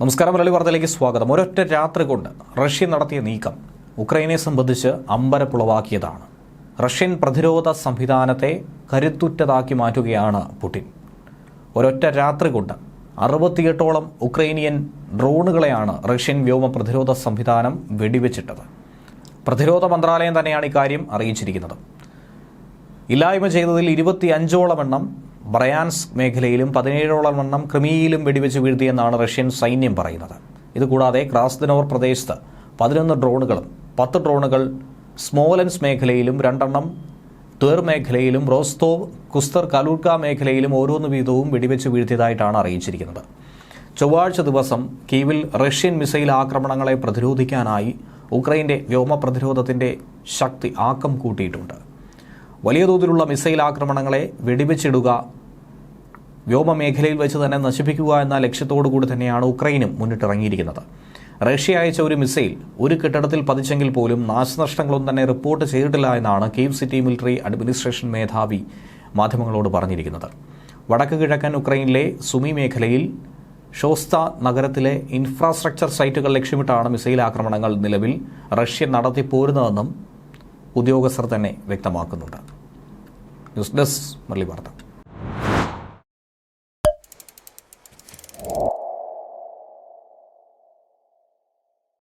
നമസ്കാരം മലയാളി വാർത്തയിലേക്ക് സ്വാഗതം. ഒരൊറ്റ രാത്രി കൊണ്ട് റഷ്യ നടത്തിയ നീക്കം ഉക്രൈനെ സംബന്ധിച്ച് അമ്പരപ്പുളവാക്കിയതാണ്. റഷ്യൻ പ്രതിരോധ സംവിധാനത്തെ കരുത്തുറ്റതാക്കി മാറ്റുകയാണ് പുടിൻ. ഒരൊറ്റ രാത്രി കൊണ്ട് അറുപത്തിയെട്ടോളം ഉക്രൈനിയൻ ഡ്രോണുകളെയാണ് റഷ്യൻ വ്യോമ പ്രതിരോധ സംവിധാനം വെടിവെച്ചിട്ടത്. പ്രതിരോധ മന്ത്രാലയം തന്നെയാണ് ഇക്കാര്യം അറിയിച്ചിരിക്കുന്നത്. ഇല്ലായ്മ ചെയ്തതിൽ ഇരുപത്തി അഞ്ചോളം എണ്ണം ബ്രയാൻസ്ക് മേഖലയിലും പതിനേഴോളം എണ്ണം ക്രിമിയയിലും വെടിവെച്ച് വീഴ്ത്തിയെന്നാണ് റഷ്യൻ സൈന്യം പറയുന്നത്. ഇതുകൂടാതെ ക്രാസ്ദിനോർ പ്രദേശത്ത് പതിനൊന്ന് ഡ്രോണുകളും പത്ത് ഡ്രോണുകൾ സ്മോലൻസ് മേഖലയിലും രണ്ടെണ്ണം ത്വർ മേഖലയിലും റോസ്തോവ് കുസ്തർ കലൂർക്ക മേഖലയിലും ഓരോന്ന് വീതവും വെടിവെച്ച് വീഴ്ത്തിയതായിട്ടാണ് അറിയിച്ചിരിക്കുന്നത്. ചൊവ്വാഴ്ച ദിവസം കീവിൽ റഷ്യൻ മിസൈൽ ആക്രമണങ്ങളെ പ്രതിരോധിക്കാനായി ഉക്രൈന്റെ വ്യോമ പ്രതിരോധത്തിന്റെ ശക്തി ആക്കം കൂട്ടിയിട്ടുണ്ട്. വലിയ തോതിലുള്ള മിസൈൽ ആക്രമണങ്ങളെ വെടിവെച്ചിടുക വ്യോമമേഖലയിൽ വെച്ച് തന്നെ നശിപ്പിക്കുക എന്ന ലക്ഷ്യത്തോടു കൂടി തന്നെയാണ് ഉക്രൈനും മുന്നിട്ടിറങ്ങിയിരിക്കുന്നത്. റഷ്യ അയച്ച ഒരു മിസൈൽ ഒരു കെട്ടിടത്തിൽ പതിച്ചെങ്കിൽ പോലും നാശനഷ്ടങ്ങളൊന്നും തന്നെ റിപ്പോർട്ട് ചെയ്തിട്ടില്ല എന്നാണ് കീവ് സിറ്റി മിലിറ്ററി അഡ്മിനിസ്ട്രേഷൻ മേധാവി മാധ്യമങ്ങളോട് പറഞ്ഞിരിക്കുന്നത്. വടക്ക് കിഴക്കൻ ഉക്രൈനിലെ സുമി മേഖലയിൽ ഷോസ്ത നഗരത്തിലെ ഇൻഫ്രാസ്ട്രക്ചർ സൈറ്റുകൾ ലക്ഷ്യമിട്ടാണ് മിസൈൽ ആക്രമണങ്ങൾ നിലവിൽ റഷ്യ നടത്തിപ്പോരുന്നതെന്നും ഉദ്യോഗസ്ഥർ തന്നെ വ്യക്തമാക്കുന്നുണ്ട്. ന്യൂസ് ഡെസ്ക് മുരളി വാർത്ത.